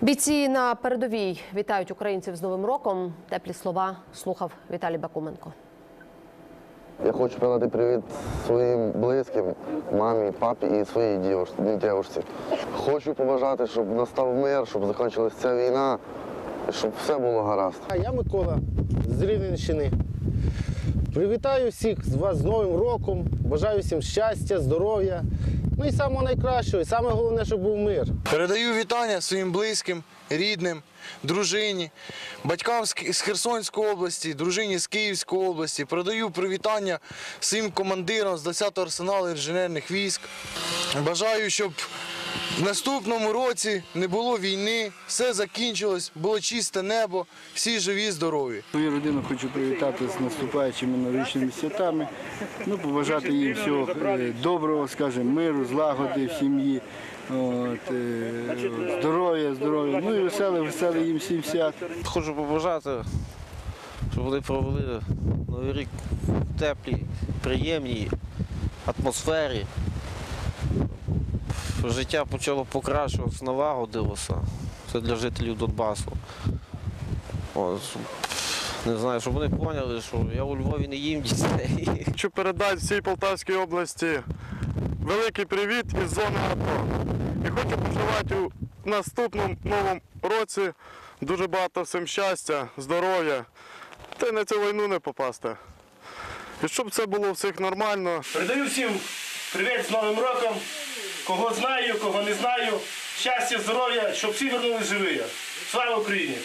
Бійці на передовій вітають українців з Новим роком. Теплі слова слухав Віталій Бакуменко. Я хочу передати привіт своїм близьким, мамі, папі і своїй дівчинці. Хочу побажати, щоб настав мир, щоб закінчилася ця війна, щоб все було гаразд. А я Микола з Рівненщини. Привітаю всіх з вас з Новим роком. Бажаю всім щастя, здоров'я. Ну і самого найкращого, і саме головне, щоб був мир. Передаю вітання своїм близьким, рідним, дружині, батькам з Херсонської області, дружині з Київської області. Передаю привітання своїм командирам з 10-го арсеналу інженерних військ. Бажаю, щоб в наступному році не було війни, все закінчилось, було чисте небо, всі живі, здорові. Свою родину хочу привітати з наступаючими новорічними святами. Ну, побажати їм всього е, доброго, скажімо, миру, злагоди в сім'ї. От, е, здоров'я, здоров'я, ну і веселих, веселих їм всім свят. Хочу побажати, щоб вони провели новий рік в теплій, приємній атмосфері. Життя почало покращуватися, налагодилося. Це для жителів Донбасу. Не знаю, щоб вони поняли, що я у Львові не їм дітей. Хочу передати всій Полтавській області великий привіт із зони АТО. І хочу пожелати у наступному новому році дуже багато всім щастя, здоров'я та й на цю війну не попасти. І щоб це було у всіх нормально. Передаю всім привіт з Новим роком. Кого знаю, кого не знаю. Щастя, здоров'я, щоб всі вернулись живі. Слава Україні!